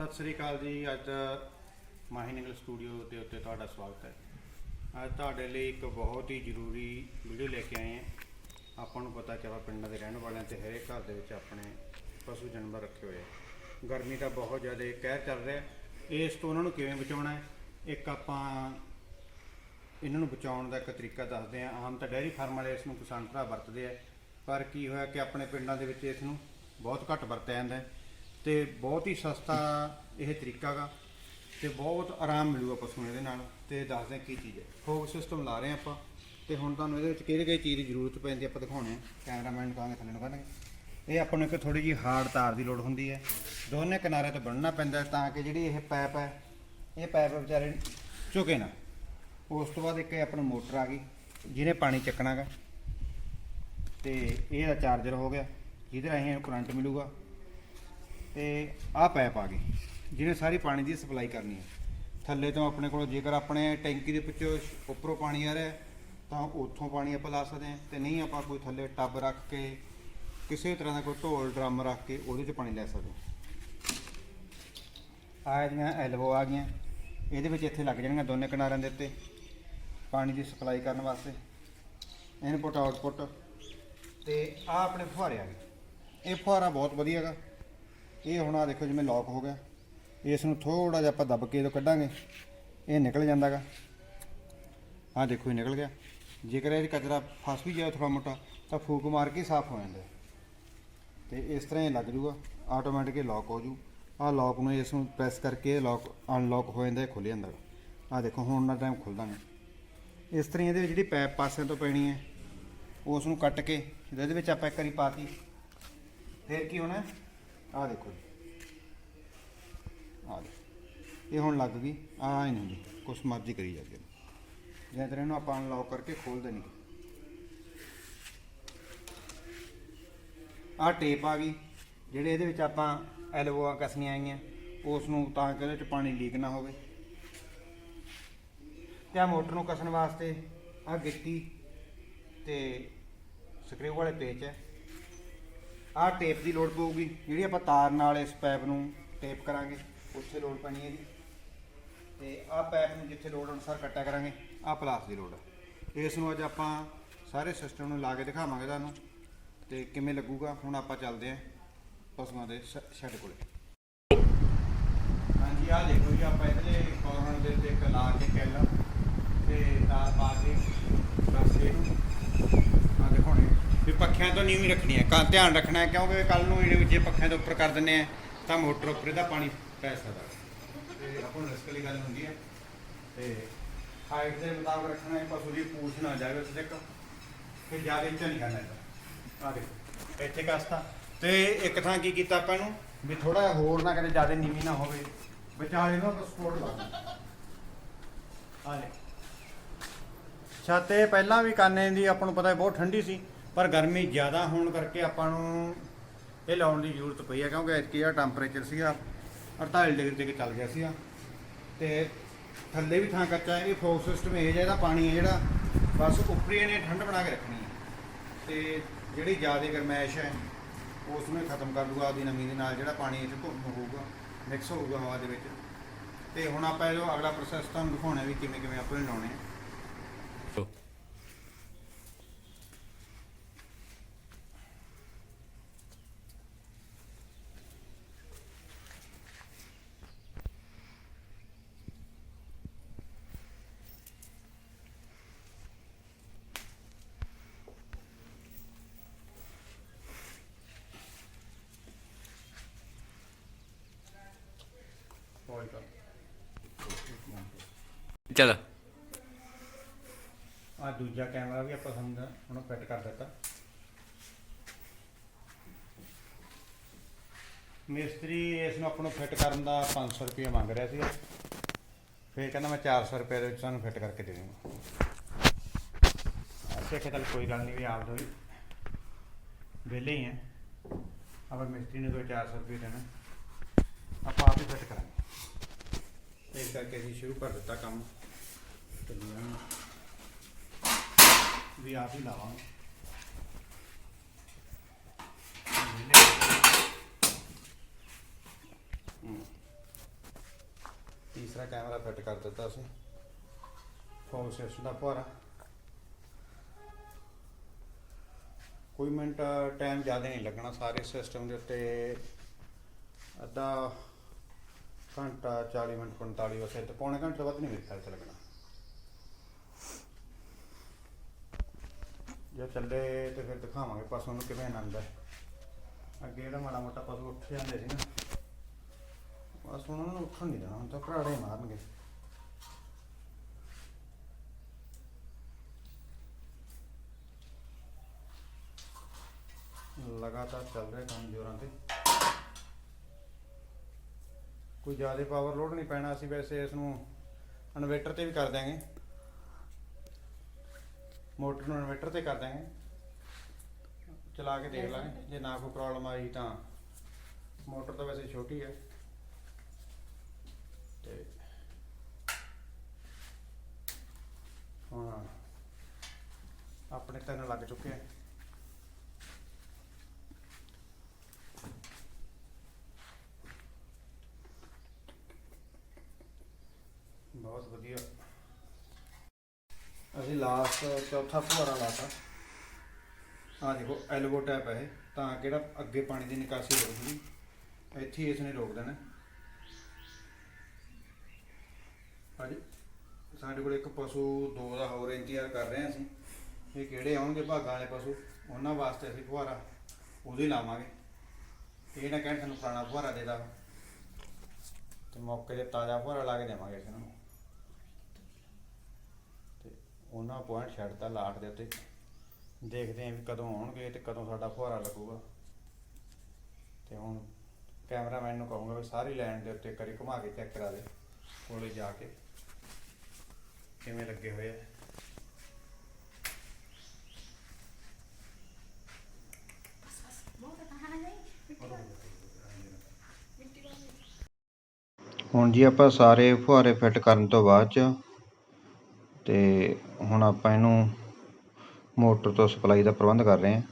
ਸਤਿ ਸ੍ਰੀ ਅਕਾਲ ਜੀ। ਅੱਜ ਮਾਹੀਨਗਲ ਸਟੂਡੀਓ ਦੇ ਉੱਤੇ ਤੁਹਾਡਾ ਸਵਾਗਤ ਹੈ। ਅੱਜ ਤੁਹਾਡੇ ਲਈ ਇੱਕ ਬਹੁਤ ਹੀ ਜ਼ਰੂਰੀ ਵੀਡੀਓ ਲੈ ਕੇ ਆਏ ਹਾਂ। ਆਪਾਂ ਨੂੰ ਪਤਾ ਕਿ ਆਪਾਂ ਪਿੰਡਾਂ ਦੇ ਰਹਿਣ ਵਾਲਿਆਂ ਤੇ ਹਰੇਕ ਘਰ ਦੇ ਵਿੱਚ ਆਪਣੇ ਪਸ਼ੂ ਜਾਨਵਰ ਰੱਖੇ ਹੋਏ ਆ। ਗਰਮੀ ਦਾ ਬਹੁਤ ਜ਼ਿਆਦਾ ਕਹਿਰ ਚੱਲ ਰਿਹਾ ਇਸ ਤੋਂ ਉਹਨਾਂ ਨੂੰ ਕਿਵੇਂ ਬਚਾਉਣਾ ਹੈ? ਇੱਕ ਆਪਾਂ ਇਹਨਾਂ ਨੂੰ ਬਚਾਉਣ ਦਾ ਇੱਕ ਤਰੀਕਾ ਦੱਸਦੇ ਹਾਂ। ਆਮ ਤਾਂ ਡੈਰੀ ਫਾਰਮ ਵਾਲੇ ਇਸ ਨੂੰ ਕਿਸਾਨ ਭਰਾ ਵਰਤਦੇ ਆ। ਪਰ ਕੀ ਹੋਇਆ ਕਿ ਆਪਣੇ ਪਿੰਡਾਂ ਦੇ ਵਿੱਚ ਇਸ ਨੂੰ ਬਹੁਤ ਘੱਟ ਵਰਤਿਆ ਜਾਂਦਾ ਹੈ। ਤੇ ਬਹੁਤ ਹੀ ਸਸਤਾ ਇਹ ਤਰੀਕਾ ਗਾ ਤੇ ਬਹੁਤ ਆਰਾਮ ਮਿਲੂਗਾ ਪਸ਼ੂ ਨੂੰ ਇਹਦੇ ਨਾਲ ਤੇ ਦੱਸਦੇ ਹਾਂ ਕੀ ਚੀਜ਼ ਹੈ। ਫੋਕ ਸਿਸਟਮ ਲਾ ਰਹੇ ਹਾਂ ਆਪਾਂ ਤੇ ਹੁਣ ਤੁਹਾਨੂੰ ਇਹਦੇ ਵਿੱਚ ਕਿਹੜੀ ਕਿਹੜੀ ਚੀਜ਼ ਦੀ ਜ਼ਰੂਰਤ ਪੈਂਦੀ ਆਪਾਂ ਦਿਖਾਉਣੇ ਆ ਕੈਮਰਾਮੈਨ ਕਹਾਂਗੇ ਥੱਲੇ ਨੂੰ ਕਰਨਗੇ ਇਹ ਆਪਾਂ ਨੂੰ ਇੱਕ ਥੋੜੀ ਜਿਹੀ ਹਾਰਡ ਤਾਰ ਦੀ ਲੋੜ ਹੁੰਦੀ ਹੈ। ਦੋਨੇ ਕਿਨਾਰੇ 'ਤੇ ਬੰਨਣਾ ਪੈਂਦਾ ਤਾਂ ਕਿ ਜਿਹੜੀ ਇਹ ਪਾਈਪ ਹੈ, ਇਹ ਪਾਈਪ ਵਿਚਾਰੇ ਝੁਕੇ ਨਾ। ਉਸ ਤੋਂ ਬਾਅਦ ਇੱਕ ਇਹ ਆਪਣਾ ਮੋਟਰ ਆ ਗਈ, ਜਿਹਨੇ ਪਾਣੀ ਚੱਕਣਾਗਾ ਤੇ ਇਹ ਦਾ ਚਾਰਜਰ ਹੋ ਗਿਆ, ਜਿਹਦੇ ਰਾਹੀਂ ਇਹਨੂੰ ਕਰੰਟ ਮਿਲੂਗਾ। ਤੇ ਆਹ ਪਾਈਪ ਆ ਗਈ। ਜਿਹਨੇ ਸਾਰੀ ਪਾਣੀ ਦੀ ਸਪਲਾਈ ਕਰਨੀ ਹੈ। ਥੱਲੇ ਤੋਂ ਆਪਣੇ ਕੋਲ ਜੇਕਰ ਆਪਣੇ ਟੈਂਕੀ ਦੇ ਵਿੱਚੋਂ ਉੱਪਰੋਂ ਪਾਣੀ ਆ ਰਿਹਾ ਤਾਂ ਉੱਥੋਂ ਪਾਣੀ ਆਪਾਂ ਲਾ ਸਕਦੇ ਹਾਂ। ਤੇ ਨਹੀਂ ਆਪਾਂ ਕੋਈ ਥੱਲੇ ਟੱਬ ਰੱਖ ਕੇ, ਕਿਸੇ ਤਰ੍ਹਾਂ ਦਾ ਕੋਈ ਢੋਲ ਡਰਮ ਰੱਖ ਕੇ ਉਹਦੇ 'ਚ ਪਾਣੀ ਲੈ ਸਕਦੇ ਹਾਂ। ਆ ਜਿਹੜੀਆਂ ਐਲਬੋ ਆ ਗਈਆਂ। ਇਹਦੇ ਵਿੱਚ ਇੱਥੇ ਲੱਗ ਜਾਣਗੀਆਂ ਦੋਨੇ ਕਿਨਾਰਿਆਂ ਦੇ ਉੱਤੇ ਪਾਣੀ ਦੀ ਸਪਲਾਈ ਕਰਨ ਵਾਸਤੇ। ਇਨਪੁਟ ਆਉਟਪੁੱਟ ਤੇ ਆ ਆਪਣੇ ਫੁਹਾਰੇ ਆ ਗਏ। ਇਹ ਫੁਹਾਰਾ ਬਹੁਤ ਵਧੀਆ ਗਾ ਇਹ ਹੁਣ ਆ ਦੇਖੋ ਜਿਵੇਂ ਲੌਕ ਹੋ ਗਿਆ। ਇਸ ਨੂੰ ਥੋੜਾ ਜਿਹਾ ਆਪਾਂ ਦੱਬ ਕੇ ਇਹਦੋਂ ਕੱਢਾਂਗੇ। ਇਹ ਨਿਕਲ ਜਾਂਦਾਗਾ। ਆ ਦੇਖੋ ਇਹ ਨਿਕਲ ਗਿਆ। ਜੇਕਰ ਇਹ ਕਚਰਾ ਫਸ ਵੀ ਜਾਏ ਥੋੜਾ ਮੋਟਾ, ਤਾਂ ਫੂਕ ਮਾਰ ਕੇ ਸਾਫ਼ ਹੋ ਜਾਂਦਾ। ਹੈ। ਤੇ ਇਸ ਤਰ੍ਹਾਂ ਇਹ ਲੱਗ ਜੂਗਾ। ਆਟੋਮੈਟਿਕ ਇਹ ਲੌਕ ਹੋ ਜੂ। ਆ ਲੌਕ ਨੂੰ ਇਸ ਨੂੰ ਪ੍ਰੈਸ ਕਰਕੇ ਇਹ ਲੌਕ ਅਨਲੌਕ ਹੋ ਜਾਂਦਾ, ਇਹ ਖੁੱਲ ਜਾਂਦਾ। ਆ ਦੇਖੋ, ਹੁਣ ਨਾ ਟਾਈਮ ਖੁੱਲਦਾ ਨਹੀਂ। ਇਸ ਤਰ੍ਹਾਂ ਇਹਦੇ ਵਿੱਚ ਜਿਹੜੀ ਪੈਪ ਪਾਸਿਆਂ ਤੋਂ ਪੈਣੀ ਹੈ, ਉਸ ਨੂੰ ਕੱਟ ਕੇ ਇਹਦੇ ਵਿੱਚ ਆਪਾਂ ਇੱਕ ਵਾਰੀ ਪਾਤੀ ਫਿਰ ਕੀ ਹੋਣਾ? ਆ ਦੇਖੋ ਜੀ। ਆ ਦੇਖੋ। ਇਹ ਹੁਣ ਲੱਗ ਗਈ ਆ ਹੀ ਨਹੀਂ ਹੁੰਦੀ, ਕੁਛ ਮਰਜ਼ੀ ਕਰੀ ਜਾਂਦੇ ਨੇ ਜੇ ਤਰ੍ਹਾਂ ਇਹਨੂੰ ਆਪਾਂ ਅਨਲੌਕ ਕਰਕੇ ਖੋਲ ਦੇਣੀ ਆ ਟੇਪ ਆ ਗਈ, ਜਿਹੜੇ ਇਹਦੇ ਵਿੱਚ ਆਪਾਂ ਐਲਬੋਆਂ ਕਸਣੀਆਂ ਆਈਆਂ, ਉਸ ਨੂੰ ਤਾਂ ਕਿ ਉਹਦੇ 'ਚ ਪਾਣੀ ਲੀਕ ਨਾ ਹੋਵੇ। ਤੇ ਆ ਮੋਟਰ ਨੂੰ ਕਸਣ ਵਾਸਤੇ ਆ ਗਿੱਟੀ ਤੇ ਸਕਰੂ ਵਾਲੇ ਪੇਚ ਹੈ। ਆਹ ਟੇਪ ਦੀ ਲੋੜ ਪਊਗੀ, ਜਿਹੜੀ ਆਪਾਂ ਤਾਰ ਨਾਲ ਇਸ ਪੈਪ ਨੂੰ ਟੇਪ ਕਰਾਂਗੇ, ਉੱਥੇ ਲੋੜ ਪੈਣੀ ਹੈ ਜੀ। ਤੇ ਆਹ ਪੈਪ ਨੂੰ ਜਿੱਥੇ ਲੋੜ ਅਨੁਸਾਰ ਕੱਟਿਆ ਕਰਾਂਗੇ ਆਹ ਪਲਾਸ ਦੀ ਲੋੜ ਹੈ ਇਸ ਨੂੰ ਅੱਜ ਆਪਾਂ ਸਾਰੇ ਸਿਸਟਮ ਨੂੰ ਲਾ ਕੇ ਦਿਖਾਵਾਂਗੇ ਤੁਹਾਨੂੰ, ਤੇ ਕਿਵੇਂ ਲੱਗੂਗਾ, ਹੁਣ ਆਪਾਂ ਚੱਲਦੇ ਆਂ ਪਸ਼ੂਆਂ ਦੇ ਸ਼ੈੱਡ ਕੋਲੇ। ਹਾਂਜੀ, ਆਹ ਦੇਖੋ ਜੀ, ਆਪਾਂ ਇਹਦੇ ਕਾਰਨਰ ਦੇ ਉੱਤੇ ਇੱਕ ਲਾ ਕੇ ਕੈਲਾ ਤੇ ਤਾਰ ਪਾ ਕੇ ਬਸ ਇਹਨੂੰ ਵੀ ਪੱਖਿਆਂ ਤੋਂ ਨੀਵੀਂ ਰੱਖਣੀ ਹੈ। ਕਾ ਧਿਆਨ ਰੱਖਣਾ ਹੈ ਕਿਉਂਕਿ ਕੱਲ ਨੂੰ ਜਿਹੜੇ ਜੇ ਪੱਖਿਆਂ ਦੇ ਉੱਪਰ ਕਰ ਦਿੰਨੇ ਆ, ਤਾਂ ਮੋਟਰ ਉੱਪਰ ਇਹਦਾ ਪਾਣੀ ਪੈ ਸਕਦਾ। ਤੇ ਆਪਾਂ ਨੂੰ ਰਿਸਕ ਵਾਲੀ ਗੱਲ ਹੁੰਦੀ ਹੈ, ਤੇ ਹਾਈਟ ਦੇ ਮੁਤਾਬਕ ਰੱਖਣਾ ਹੈ, ਪਸ਼ੂ ਦੀ ਪੂਛ ਨਾ ਜਾਵੇ ਉੱਥੇ ਤੱਕ ਫਿਰ ਜ਼ਿਆਦਾ ਇੱਚਾ ਨਹੀਂ ਕਰਨਾ ਇਹਦਾ ਆ ਦੇਖੋ, ਇੱਥੇ ਕਸਤਾ। ਤੇ ਇੱਕ ਥਾਂ ਕੀ ਕੀਤਾ ਆਪਾਂ ਨੂੰ ਵੀ ਥੋੜਾ ਜਿਹਾ ਹੋਰ ਨਾ ਕਦੇ ਜ਼ਿਆਦਾ ਨੀਵੀਂ ਨਾ ਹੋਵੇ, ਵਿਚਾਲੇ ਨੂੰ ਆਪਾਂ ਸਪੋਰਟ ਲਾ ਆ ਲੈ ਛੱਤ ਇਹ ਪਹਿਲਾਂ ਵੀ ਕਾਨੇ ਦੀ ਆਪਾਂ ਨੂੰ ਪਤਾ ਬਹੁਤ ਠੰਡੀ ਸੀ। ਪਰ ਗਰਮੀ ਜ਼ਿਆਦਾ ਹੋਣ ਕਰਕੇ ਆਪਾਂ ਨੂੰ ਇਹ ਲਾਉਣ ਦੀ ਜ਼ਰੂਰਤ ਪਈ ਹੈ ਕਿਉਂਕਿ ਇੱਥੇ ਆ ਟੈਂਪਰੇਚਰ ਸੀਗਾ 48 ਡਿਗਰੀ ਤੇ ਚੱਲ ਗਿਆ ਸੀਗਾ। ਤੇ ਥੱਲੇ ਵੀ ਥਾਂ ਕੱਚਾ ਹੈ, ਇਹ ਫੋਕ ਸਿਸਟਮ ਇਹ ਜਿਹਾ ਇਹਦਾ ਪਾਣੀ ਹੈ ਜਿਹੜਾ ਬਸ ਉੱਪਰੀ ਇਹਨੇ ਠੰਡ ਬਣਾ ਕੇ ਰੱਖਣੀ ਹੈ। ਤੇ ਜਿਹੜੀ ਜ਼ਿਆਦਾ ਗਰਮੈਸ਼ ਹੈ ਉਸ ਨੂੰ ਖਤਮ ਕਰ ਦੂਗਾ, ਆਪਦੀ ਨਮੀ ਦੇ ਨਾਲ ਜਿਹੜਾ ਪਾਣੀ ਇਹ 'ਚ ਘੁੰਮ ਹੋਊਗਾ ਮਿਕਸ ਹੋਊਗਾ ਹਵਾ ਦੇ ਵਿੱਚ। ਤੇ ਹੁਣ ਆਪਾਂ ਇਹਦਾ ਅਗਲਾ ਪ੍ਰੋਸੈਸ ਤੁਹਾਨੂੰ ਦਿਖਾਉਣਾ ਵੀ ਕਿਵੇਂ ਕਿਵੇਂ ਆਪਾਂ ਇਹ ਲਾਉਣੇ ਆ ਪੌਜ ਕਰ ਚਲ। ਆ ਦੂਜਾ ਕੈਮਰਾ ਵੀ ਆਪਾਂ ਸਮਝ ਹੁਣ ਫਿੱਟ ਕਰ ਦਿੱਤਾ। ਮਿਸਤਰੀ ਇਸ ਨੂੰ ਆਪਾਂ ਨੂੰ ਫਿੱਟ ਕਰਨ ਦਾ 500 ਰੁਪਏ ਮੰਗ ਰਿਹਾ ਸੀ ਫਿਰ ਕਹਿੰਦਾ ਮੈਂ 400 ਰੁਪਏ ਦੇ ਵਿੱਚ ਤੁਹਾਨੂੰ ਫਿੱਟ ਕਰਕੇ ਦੇ ਦੂੰਗਾ ਅਸੀਂ ਕਿਹਾ ਕੋਈ ਗੱਲ ਨਹੀਂ ਵੀ ਆਪ ਦੋ ਵਿਹਲੇ ਹੀ ਹੈ ਅਗਰ ਮਿਸਤਰੀ ਨੂੰ ਕੋਈ 400 ਰੁਪਏ ਦੇਣਾ। ਆਪਾਂ ਆਪ ਹੀ ਫਿੱਟ ਕਰਾਂਗੇ। ਇਸ ਕਰਕੇ ਅਸੀਂ ਸ਼ੁਰੂ ਕਰ ਦਿੱਤਾ ਕੰਮ। ਤੇ ਲਿਆ ਵੀ ਆਪ ਹੀ ਲਾਵਾਂਗੇ। ਤੀਸਰਾ ਕੈਮਰਾ ਫਿੱਟ ਕਰ ਦਿੱਤਾ ਅਸੀਂ। ਫੋਨ ਸਿਸਟਮ ਦਾ ਫੁਹਾਰਾ ਕੋਈ ਮਿੰਟ ਟਾਈਮ ਜ਼ਿਆਦਾ ਨਹੀਂ ਲੱਗਣਾ। ਸਾਰੇ ਸਿਸਟਮ ਦੇ ਉੱਤੇ ਅੱਧਾ ਘੰਟਾ 40 ਮਿੰਟ 45 ਵਸੇ ਤੇ ਪੌਣੇ ਘੰਟੇ ਤੋਂ ਵੱਧ ਨਹੀਂ ਮੇਰੇ ਖਿਆਲ 'ਚ ਲੱਗਣਾ। ਜੇ ਚੱਲੇ ਤੇ ਫਿਰ ਦਿਖਾਵਾਂਗੇ ਪਸ਼ੂ ਨੂੰ ਕਿਵੇਂ ਆਨੰਦ ਹੈ। ਅੱਗੇ ਜਿਹੜਾ ਮਾੜਾ ਮੋਟਾ ਪਸ਼ੂ ਉੱਠ ਜਾਂਦੇ ਸੀ ਨਾ ਬਸ ਹੁਣ ਉਹਨਾਂ ਨੂੰ ਉੱਠਣ ਨਹੀਂ ਦੇਣਾ, ਹੁਣ ਤਾਂ ਘਰਾੜੇ ਮਾਰਨਗੇ। ਲਗਾਤਾਰ ਚੱਲ ਰਿਹਾ ਕੰਮ ਜੋਰਾਂ ਤੇ। ਕੋਈ ਜ਼ਿਆਦਾ ਪਾਵਰ ਲੋਡ ਨਹੀਂ ਪੈਣਾ, ਅਸੀਂ ਵੈਸੇ ਇਸ ਨੂੰ ਇਨਵੇਟਰ ਤੇ ਵੀ ਕਰ ਦਾਂਗੇ ਮੋਟਰ ਨੂੰ ਇਨਵੇਟਰ ਤੇ ਕਰ ਦਾਂਗੇ ਚਲਾ ਕੇ ਦੇਖ ਲਾਂਗੇ। ਜੇ ਨਾ ਕੋਈ ਪ੍ਰੋਬਲਮ ਆਈ ਤਾਂ ਮੋਟਰ ਤਾਂ ਵੈਸੇ ਛੋਟੀ ਹੈ ਤੇ ਹੁਣ ਆਪਣੇ ਤਿੰਨ ਲੱਗ ਚੁੱਕੇ ਆ ਬਹੁਤ ਵਧੀਆ ਅਸੀਂ ਲਾਸਟ ਚੌਥਾ ਫੁਹਾਰਾ ਲਾਤਾ। ਆ ਦੇਖੋ ਐਲਬੋ ਟੈਪ ਹੈ ਇਹ, ਤਾਂ ਕਿਹੜਾ ਅੱਗੇ ਪਾਣੀ ਦੀ ਨਿਕਾਸੀ ਰੋਕਦੀ। ਇੱਥੇ ਹੀ ਇਸ ਨੇ ਰੋਕ ਦੇਣਾ। ਅੱਜ ਸਾਡੇ ਕੋਲ ਇੱਕ ਪਸ਼ੂ ਦੋ ਦਾ ਹੋਰ ਇੰਤਜ਼ਾਰ ਕਰ ਰਹੇ ਹਾਂ ਅਸੀਂ। ਇਹ ਕਿਹੜੇ ਆਉਣਗੇ, ਭਾਗਾਂ ਵਾਲੇ ਪਸ਼ੂ? ਉਹਨਾਂ ਵਾਸਤੇ ਅਸੀਂ ਫੁਹਾਰਾ ਉਹਦੇ ਲਾਵਾਂਗੇ। ਇਹ ਨਾ ਕਹਿਣ, ਸਾਨੂੰ ਪੁਰਾਣਾ ਫੁਹਾਰਾ ਦੇ ਦਾ। ਤੇ ਮੌਕੇ ਤੇ ਤਾਜ਼ਾ ਫੁਹਾਰਾ ਲਾ ਕੇ ਦੇਵਾਂਗੇ ਅਸੀਂ ਇਹਨਾਂ ਨੂੰ। ਉਹਨਾਂ ਪੁਆਇੰਟ ਛੱਡਤਾ ਲਾਟ ਦੇ ਉੱਤੇ। ਦੇਖਦੇ ਆਂ ਵੀ ਕਦੋਂ ਆਉਣਗੇ ਤੇ ਕਦੋਂ ਸਾਡਾ ਫੁਹਾਰਾ ਲੱਗੂਗਾ। ਤੇ ਹੁਣ ਕੈਮਰਾਮੈਨ ਨੂੰ ਕਹੂੰਗਾ ਵੀ ਸਾਰੀ ਲਾਈਨ ਦੇ ਉੱਤੇ ਕਰੀ ਘੁਮਾ ਕੇ ਚੈੱਕ ਕਰਾ ਦੇ, ਕੋਲੇ ਜਾ ਕੇ, ਕਿਵੇਂ ਲੱਗੇ ਹੋਏ ਆ। ਹੁਣ ਜੀ ਆਪਾਂ ਸਾਰੇ ਫੁਹਾਰੇ ਫਿੱਟ ਕਰਨ ਤੋਂ ਬਾਅਦ ਚ ਤੇ ਹੁਣ ਆਪਾਂ ਇਹਨੂੰ ਮੋਟਰ ਤੋਂ ਸਪਲਾਈ ਦਾ ਪ੍ਰਬੰਧ ਕਰ ਰਹੇ ਹਾਂ।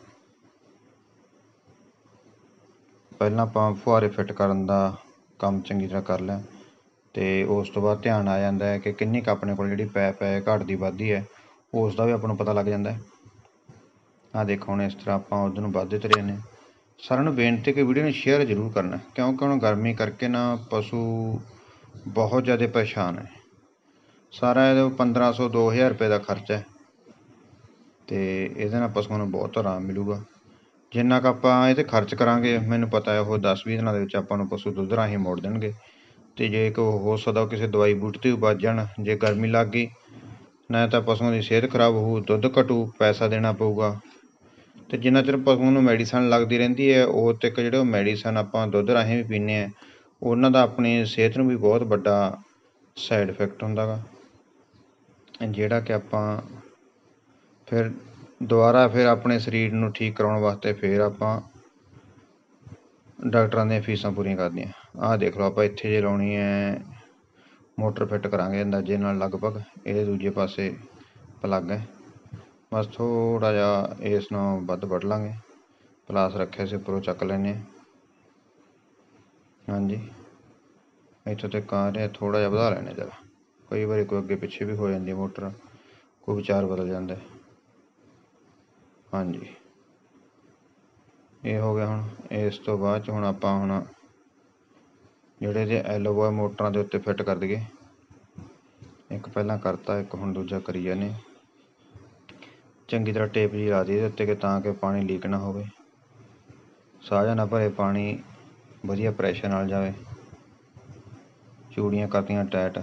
ਪਹਿਲਾਂ ਆਪਾਂ ਫੁਹਾਰੇ ਫਿੱਟ ਕਰਨ ਦਾ ਕੰਮ ਚੰਗੀ ਤਰ੍ਹਾਂ ਕਰ ਲਿਆ ਅਤੇ ਉਸ ਤੋਂ ਬਾਅਦ ਧਿਆਨ ਆ ਜਾਂਦਾ ਹੈ ਕਿ ਕਿੰਨੀ ਕੁ ਆਪਣੇ ਕੋਲ ਜਿਹੜੀ ਪੈਪ ਹੈ ਘਟਦੀ ਵੱਧਦੀ ਹੈ, ਉਸ ਦਾ ਵੀ ਆਪਾਂ ਨੂੰ ਪਤਾ ਲੱਗ ਜਾਂਦਾ ਹੈ। ਆ ਦੇਖੋ ਹੁਣ ਇਸ ਤਰ੍ਹਾਂ ਆਪਾਂ ਉਧਰ ਨੂੰ ਵੱਧਦੇ ਤੁਰੇ ਨੇ ਸਾਰਿਆਂ ਨੂੰ ਬੇਨਤੀ ਕਿ ਵੀਡੀਓ ਨੂੰ ਸ਼ੇਅਰ ਜ਼ਰੂਰ ਕਰਨਾ ਕਿਉਂਕਿ ਹੁਣ ਗਰਮੀ ਕਰਕੇ ਨਾ ਪਸ਼ੂ ਬਹੁਤ ਜ਼ਿਆਦਾ ਪਰੇਸ਼ਾਨ ਹੈ। ਸਾਰਾ ਇਹਦੇ 1500 2000 ਰੁਪਏ ਦਾ ਖਰਚਾ ਹੈ। ਤੇ ਇਹਦੇ ਨਾਲ ਪਸ਼ੂਆਂ ਨੂੰ ਬਹੁਤ ਆਰਾਮ ਮਿਲੂਗਾ। ਜਿੰਨਾ ਕੁ ਆਪਾਂ ਇਹ 'ਤੇ ਖਰਚ ਕਰਾਂਗੇ, ਮੈਨੂੰ ਪਤਾ ਹੈ, ਉਹ 10-20 ਦਿਨਾਂ ਦੇ ਵਿੱਚ ਆਪਾਂ ਨੂੰ ਪਸ਼ੂ ਦੁੱਧ ਰਾਹੀਂ ਮੋੜ ਦੇਣਗੇ। ਤੇ ਜੇ ਕੋ ਹੋ ਸਕਦਾ ਕਿਸੇ ਦਵਾਈ ਬੂਟੀ ਤੇ ਵੀ ਬਚ ਜਾਣ, ਜੇ ਗਰਮੀ ਲੱਗ ਗਈ, ਨਾ ਤਾਂ ਪਸ਼ੂਆਂ ਦੀ ਸਿਹਤ ਖਰਾਬ ਹੋਊ, ਦੁੱਧ ਘਟੂ, ਪੈਸਾ ਦੇਣਾ ਪਊਗਾ। ਤੇ ਜਿੰਨਾ ਚਿਰ ਪਸ਼ੂਆਂ ਨੂੰ ਮੈਡੀਸਨ ਲੱਗਦੀ ਰਹਿੰਦੀ ਹੈ, ਉਹ ਤੱਕ ਜਿਹੜੇ ਉਹ ਮੈਡੀਸਨ ਆਪਾਂ ਦੁੱਧ ਰਾਹੀਂ ਵੀ ਪੀਂਦੇ ਆ ਉਹਨਾਂ ਦਾ ਆਪਣੀ ਸਿਹਤ ਨੂੰ ਵੀ ਬਹੁਤ ਵੱਡਾ ਸਾਈਡ ਇਫੈਕਟ ਹੁੰਦਾ ਗਾ। ਜਿਹੜਾ ਕਿ ਆਪਾਂ ਫਿਰ ਦੁਬਾਰਾ ਫਿਰ ਆਪਣੇ ਸਰੀਰ ਨੂੰ ਠੀਕ ਕਰਾਉਣ ਵਾਸਤੇ ਫਿਰ ਆਪਾਂ ਡਾਕਟਰਾਂ ਦੀਆਂ ਫੀਸਾਂ ਪੂਰੀਆਂ ਕਰਦੀਆਂ ਆਹ ਦੇਖ ਲਓ ਆਪਾਂ ਇੱਥੇ ਜੇ ਲਾਉਣੀ ਹੈ, ਮੋਟਰ ਫਿੱਟ ਕਰਾਂਗੇ ਅੰਦਾਜ਼ੇ ਨਾਲ ਲਗਭਗ ਇਹਦੇ ਦੂਜੇ ਪਾਸੇ ਪਲੱਗ ਹੈ। ਬਸ ਥੋੜਾ ਜਿਹਾ ਇਸ ਨੂੰ ਵੱਧ ਵੱਢ ਲਾਂਗੇ। ਪਲਾਸ ਰੱਖਿਆ ਸੀ, ਉੱਪਰੋਂ ਚੱਕ ਲੈਨੇ ਹਾਂ। ਹਾਂਜੀ। ਇੱਥੋਂ ਤੱਕ ਆ ਰਿਹਾ ਥੋੜਾ ਜਿਹਾ ਵਧਾ ਲੈਣੇ ਜਰਾ। ਕਈ ਵਾਰੀ ਕੋਈ ਅੱਗੇ ਪਿੱਛੇ ਵੀ ਹੋ ਜਾਂਦੀ ਹੈ ਮੋਟਰ, ਕੋਈ ਵਿਚਾਰ ਬਦਲ ਜਾਂਦਾ ਹਾਂਜੀ। ਇਹ ਹੋ ਗਿਆ ਹੁਣ, ਇਸ ਤੋਂ ਬਾਅਦ ਚ ਹੁਣ ਆਪਾਂ ਹੁਣ ਜਿਹੜੇ ਜੇ ਐਲੋਵਾ ਮੋਟਰਾਂ ਦੇ ਉੱਤੇ ਫਿੱਟ ਕਰ ਦਈਏ। ਇੱਕ ਪਹਿਲਾਂ ਕਰਤਾ, ਇੱਕ ਹੁਣ ਦੂਜਾ ਕਰੀ ਜਾਂਦੇ ਚੰਗੀ ਤਰ੍ਹਾਂ ਟੇਪ ਜੀ ਲਾ ਦਈਏ ਇਹਦੇ ਉੱਤੇ ਕਿ ਤਾਂ ਕਿ ਪਾਣੀ ਲੀਕ ਨਾ ਹੋਵੇ। ਸਾਹ ਨਾ ਭਰੇ, ਪਾਣੀ ਵਧੀਆ ਪ੍ਰੈਸ਼ਰ ਨਾਲ ਜਾਵੇ। ਚੂੜੀਆਂ ਕਰਤੀਆਂ ਟਾਈਟ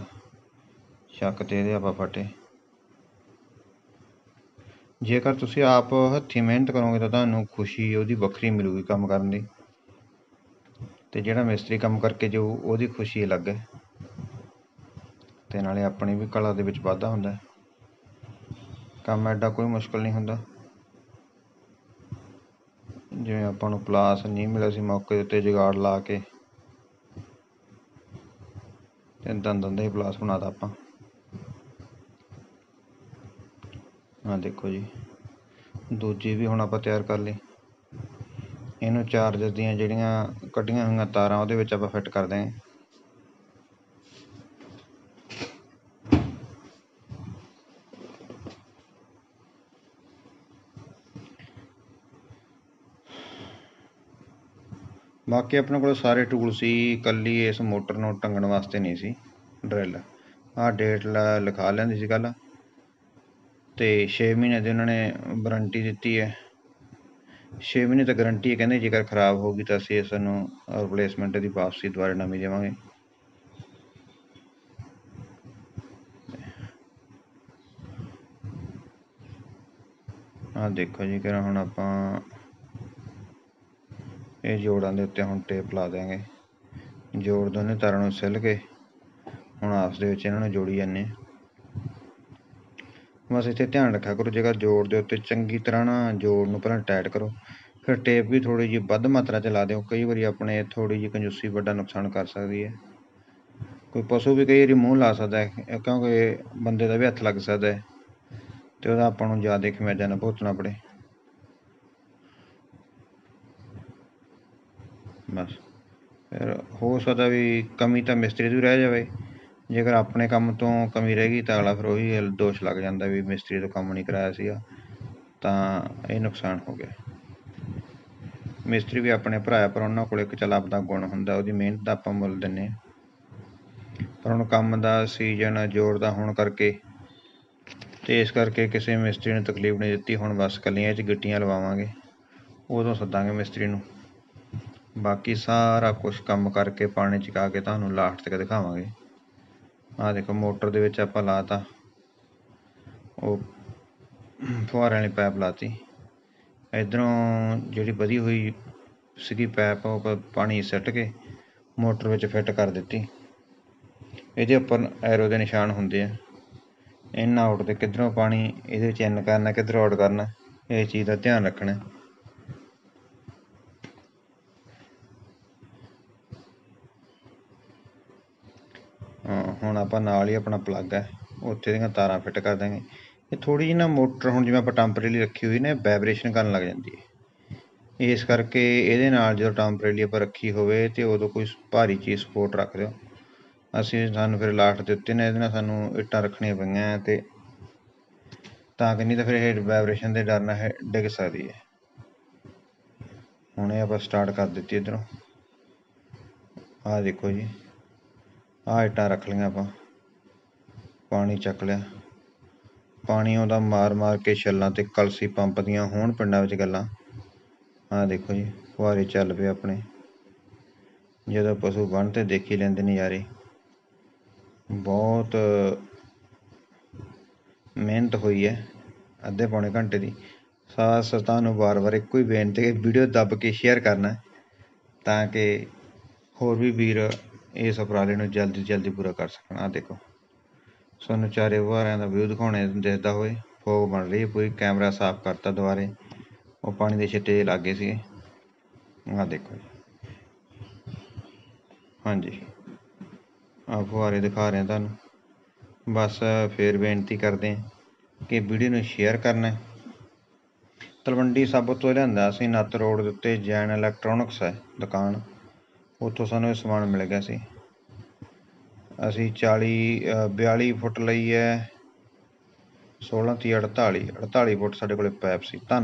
ਸ਼ੱਕ ਤੇ ਇਹਦੇ ਆਪਾਂ ਫਟੇ। ਜੇਕਰ ਤੁਸੀਂ ਆਪ ਹੱਥੀਂ ਮਿਹਨਤ ਕਰੋਗੇ ਤਾਂ ਤੁਹਾਨੂੰ ਖੁਸ਼ੀ, ਉਹਦੀ ਵੱਖਰੀ ਮਿਲੂਗੀ ਕੰਮ ਕਰਨ ਦੀ। ਤੇ ਜਿਹੜਾ ਮਿਸਤਰੀ ਕੰਮ ਕਰਕੇ ਜੋ ਉਹਦੀ ਖੁਸ਼ੀ ਅਲੱਗ ਹੈ। ਤੇ ਨਾਲੇ ਆਪਣੀ ਵੀ ਕਲਾ ਦੇ ਵਿੱਚ ਵਾਧਾ ਹੁੰਦਾ ਕੰਮ ਐਡਾ ਕੋਈ ਮੁਸ਼ਕਲ ਨਹੀਂ ਹੁੰਦਾ। ਜਿਵੇਂ ਆਪਾਂ ਨੂੰ ਪਲਾਸ ਨਹੀਂ ਮਿਲਿਆ ਸੀ ਮੌਕੇ ਉੱਤੇ, ਜੁਗਾੜ ਲਾ ਕੇ। ਤੇ ਦੰਦਾਂ ਦਾ ਹੀ ਪਲਾਸ ਬਣਾਤਾ ਆਪਾਂ। ਆਹ ਦੇਖੋ ਜੀ। ਦੂਜੀ ਵੀ ਹੁਣ ਆਪਾਂ ਤਿਆਰ ਕਰ ਲਈ। ਇਹਨੂੰ ਚਾਰਜਰ ਦੀਆਂ ਜਿਹੜੀਆਂ ਕੱਢੀਆਂ ਹੋਈਆਂ ਤਾਰਾਂ, ਉਹਦੇ ਵਿੱਚ ਆਪਾਂ ਫਿੱਟ ਕਰ ਦਾਂਗੇ ਬਾਕੀ ਆਪਣੇ ਕੋਲ ਸਾਰੇ ਟੂਲ ਸੀ, ਇਕੱਲੀ ਇਸ ਮੋਟਰ ਨੂੰ ਟੰਗਣ ਵਾਸਤੇ ਨਹੀਂ ਸੀ, ਡਰਿੱਲ। ਆਹ ਡੇਟ ਲਿਖਾ ਲੈਂਦੀ ਸੀ ਕੱਲ੍ਹ। ਤੇ 6 ਮਹੀਨੇ ਦੀ ਉਹਨਾਂ ਨੇ ਵਾਰੰਟੀ ਦਿੱਤੀ ਹੈ। 6 ਮਹੀਨੇ ਤੱਕ ਗਾਰੰਟੀ ਹੈ, ਕਹਿੰਦੇ ਜੇਕਰ ਖਰਾਬ ਹੋ ਗਈ ਤਾਂ ਅਸੀਂ ਇਸ ਨੂੰ ਰਿਪਲੇਸਮੈਂਟ ਦੀ ਵਾਪਸੀ ਦੁਬਾਰਾ ਨਵੀਂ ਦੇਵਾਂਗੇ। ਆਹ ਦੇਖੋ ਜੀ ਕਿ ਹੁਣ ਆਪਾਂ ਇਹ ਜੋੜਾਂ ਦੇ ਉੱਤੇ ਹੁਣ ਟੇਪ ਲਾ ਦਿਆਂਗੇ। ਜੋੜ ਦੋਨੇ ਤਾਰਾਂ ਨੂੰ ਸਿੱਲ ਕੇ ਹੁਣ ਆਪਸ ਦੇ ਵਿੱਚ ਇਹਨਾਂ ਨੂੰ ਜੋੜੀ ਜਾਂਦੇ ਹਾਂ। ਬਸ ਇੱਥੇ ਧਿਆਨ ਰੱਖਿਆ ਕਰੋ, ਜੇਕਰ ਜੋੜ ਦੇ ਉੱਤੇ ਚੰਗੀ ਤਰ੍ਹਾਂ ਨਾ ਜੋੜ ਨੂੰ ਪਹਿਲਾਂ ਟਾਈਟ ਕਰੋ। ਫਿਰ ਟੇਪ ਵੀ ਥੋੜੀ ਜਿਹੀ ਵੱਧ ਮਾਤਰਾ ਚ ਲਾ ਦਿਓ। ਕਈ ਵਾਰੀ ਆਪਣੇ ਥੋੜੀ ਜਿਹੀ ਕੰਜੂਸੀ ਵੱਡਾ ਨੁਕਸਾਨ ਕਰ ਸਕਦੀ ਹੈ। ਕੋਈ ਪਸ਼ੂ ਵੀ ਕਈ ਵਾਰੀ ਮੂੰਹ ਲਾ ਸਕਦਾ ਹੈ, ਕਿਉਂਕਿ ਬੰਦੇ ਦਾ ਵੀ ਹੱਥ ਲੱਗ ਸਕਦਾ ਹੈ ਤੇ ਉਹਦਾ ਆਪਾਂ ਨੂੰ ਜ਼ਿਆਦਾ ਖਮਿਆਜਾ ਨਾ ਭੁਗਤਣਾ ਪੜੇ। ਬਸ। ਫਿਰ ਹੋ ਸਕਦਾ ਵੀ ਕਮੀ ਤਾਂ ਮਿਸਤਰੀ ਦੀ ਰਹਿ ਜਾਵੇ। ਜੇਕਰ ਆਪਣੇ ਕੰਮ ਤੋਂ ਕਮੀ ਰਹਿ ਗਈ ਤਾਂ ਅਗਲਾ ਫਿਰ ਉਹੀ ਦੋਸ਼ ਲੱਗ ਜਾਂਦਾ ਵੀ ਮਿਸਤਰੀ ਤੋਂ ਕੰਮ ਨਹੀਂ ਕਰਾਇਆ ਸੀਗਾ ਤਾਂ ਇਹ ਨੁਕਸਾਨ ਹੋ ਗਿਆ। ਮਿਸਤਰੀ ਵੀ ਆਪਣੇ ਭਰਾ ਹੈ, ਪਰ ਉਹਨਾਂ ਕੋਲ ਇੱਕ ਚੱਲ ਆਪਦਾ ਗੁਣ ਹੁੰਦਾ ਉਹਦੀ ਮਿਹਨਤ ਦਾ ਆਪਾਂ ਮੁੱਲ ਦਿੰਨੇ ਹਾਂ। ਪਰ ਹੁਣ ਕੰਮ ਦਾ ਸੀਜ਼ਨ ਜ਼ੋਰ ਦਾ ਹੋਣ ਕਰਕੇ ਤੇ ਇਸ ਕਰਕੇ ਕਿਸੇ ਮਿਸਤਰੀ ਨੂੰ ਤਕਲੀਫ ਨਹੀਂ ਦਿੱਤੀ ਹੁਣ ਬਸ ਕੱਲੀਆਂ 'ਚ ਗਿੱਟੀਆਂ ਲਵਾਵਾਂਗੇ ਉਦੋਂ ਸੱਦਾਂਗੇ ਮਿਸਤਰੀ ਨੂੰ। ਬਾਕੀ ਸਾਰਾ ਕੁਝ ਕੰਮ ਕਰਕੇ ਪਾਣੀ ਚਕਾ ਕੇ ਤੁਹਾਨੂੰ ਲਾਸਟ ਤੱਕ ਦਿਖਾਵਾਂਗੇ। ਆਹ ਦੇਖੋ, ਮੋਟਰ ਦੇ ਵਿੱਚ ਆਪਾਂ ਲਾਤਾ। ਉਹ ਫੁਹਾਰੇ ਵਾਲੀ ਪਾਈਪ ਲਾਤੀ। ਇਧਰੋਂ ਜਿਹੜੀ ਵਧੀ ਹੋਈ ਸੀਗੀ ਪਾਈਪ, ਉਹ ਪਾਣੀ ਸੱਟ ਕੇ ਮੋਟਰ ਵਿੱਚ ਫਿੱਟ ਕਰ ਦਿੱਤੀ। ਇਹਦੇ ਉੱਪਰ ਐਰੋ ਦੇ ਨਿਸ਼ਾਨ ਹੁੰਦੇ ਆ। ਇਨ ਆਊਟ ਤੇ ਕਿੱਧਰੋਂ ਪਾਣੀ ਇਹਦੇ ਵਿੱਚ ਇਨ ਕਰਨਾ, ਕਿੱਧਰੋਂ ਆਊਟ ਕਰਨਾ, ਇਹ ਚੀਜ਼ ਦਾ ਧਿਆਨ ਰੱਖਣਾ। ਹੁਣ ਆਪਾਂ ਨਾਲ ਹੀ ਆਪਣਾ ਪਲੱਗ ਹੈ, ਉੱਥੇ ਦੀਆਂ ਤਾਰਾਂ ਫਿੱਟ ਕਰ ਦਾਂਗੇ ਇਹ ਥੋੜੀ ਜਿਹੀ ਨਾ ਮੋਟਰ ਹੁਣ ਜਿਵੇਂ ਆਪਾਂ ਟੈਂਪਰੇਰੀ ਰੱਖੀ ਹੋਈ ਨੇ ਵਾਈਬ੍ਰੇਸ਼ਨ ਕਰਨ ਲੱਗ ਜਾਂਦੀ ਹੈ। ਇਸ ਕਰਕੇ ਇਹਦੇ ਨਾਲ ਜਦੋਂ ਟੈਂਪਰੇਰੀ ਆਪਾਂ ਰੱਖੀ ਹੋਵੇ ਤੇ ਉਦੋਂ ਕੋਈ ਭਾਰੀ ਚੀਜ਼ ਸਪੋਰਟ ਰੱਖ ਦਿਓ। ਅਸੀਂ ਸਾਨੂੰ ਫਿਰ ਲਾਟ ਦੇ ਉੱਤੇ ਨੇ ਇਹਦੇ ਨਾਲ ਸਾਨੂੰ ਇੱਟਾਂ ਰੱਖਣੀਆਂ ਪਈਆਂ ਤੇ ਤਾਂ ਕਿ ਨਹੀਂ ਤਾਂ ਫਿਰ ਇਹ ਵਾਈਬ੍ਰੇਸ਼ਨ ਦੇ ਡਰ ਨਾਲ ਡਿੱਗ ਸਕਦੀ ਹੈ। ਹੁਣ ਇਹ ਆਪਾਂ ਸਟਾਰਟ ਕਰ ਦਿੱਤੀ ਇੱਧਰੋਂ। ਆਹ ਦੇਖੋ ਜੀ। ਆਹ ਇੱਟਾਂ ਰੱਖ ਲਈਆਂ ਆਪਾਂ। ਪਾਣੀ ਚੱਕ ਲਿਆ। ਪਾਣੀ ਉਹਦਾ ਮਾਰ ਮਾਰ ਕੇ ਛੱਲਾਂ ਤੇ ਕਲਸੀ ਪੰਪ ਦੀਆਂ ਹੋਣ ਪਿੰਡਾਂ ਵਿੱਚ ਗੱਲਾਂ। ਆਹ ਦੇਖੋ ਜੀ, ਫੁਹਾਰੇ ਚੱਲ ਪਏ ਆਪਣੇ। ਜਦੋਂ ਪਸ਼ੂ ਬੰਨ ਤੇ ਦੇਖੀ ਲੈਂਦੇ ਨਜ਼ਾਰੇ। ਬਹੁਤ ਮਿਹਨਤ ਹੋਈ ਹੈ ਅੱਧੇ ਪੌਣੇ ਘੰਟੇ ਦੀ। ਸਾਰਾ ਸਰਤਾਂ ਨੂੰ ਵਾਰ-ਵਾਰ ਇੱਕੋ ਹੀ ਬੇਨਤੀ ਹੈ ਵੀਡੀਓ ਦੱਬ ਕੇ ਸ਼ੇਅਰ ਕਰਨਾ ਤਾਂ ਕਿ ਹੋਰ ਵੀ ਵੀਰ ਇਸ ਉਪਰਾਲੇ ਨੂੰ ਜਲਦੀ ਜਲਦੀ ਪੂਰਾ ਕਰ ਸਕਣ। ਆਹ ਦੇਖੋ। ਸਾਨੂੰ ਚਾਰੇ ਵਾਰਿਆਂ ਦਾ ਵਿਊ ਦਿਖਾਉਣੇ ਦਿਸਦਾ ਹੋਏ ਫੋਗ ਬਣ ਰਹੀ ਪੂਰੀ, ਕੈਮਰਾ ਸਾਫ਼ ਕਰਤਾ ਦੁਬਾਰੇ। ਉਹ ਪਾਣੀ ਦੇ ਛਿੱਟੇ ਜਿਹੇ ਲੱਗੇ ਸੀਗੇ। ਆਹ ਦੇਖੋ ਜੀ। ਹਾਂਜੀ। ਆਹ ਫੁਹਾਰੇ ਦਿਖਾ ਰਹੇ ਤੁਹਾਨੂੰ। ਬਸ ਫੇਰ ਬੇਨਤੀ ਕਰਦੇ ਹਾਂ ਕਿ ਵੀਡੀਓ ਨੂੰ ਸ਼ੇਅਰ ਕਰਨਾ ਹੈ। ਤਲਵੰਡੀ ਸਾਬੋ ਤੋਂ ਲਿਆਂਦਾ ਸੀ ਨੱਤ ਰੋਡ ਦੇ ਉੱਤੇ ਜੈਨ ਇਲੈਕਟ੍ਰੋਨਿਕਸ ਹੈ ਦੁਕਾਨ। ਉੱਥੋਂ ਸਾਨੂੰ ਇਹ ਸਮਾਨ ਮਿਲ ਗਿਆ ਸੀ। ਅਸੀਂ 40 ਅ, 42 ਫੁੱਟ ਲਈ ਹੈ 16 ਤੀਹ 48 48 ਫੁੱਟ ਸਾਡੇ ਕੋਲੇ ਪਾਈਪ ਸੀ। ਧੰਨਵਾਦ।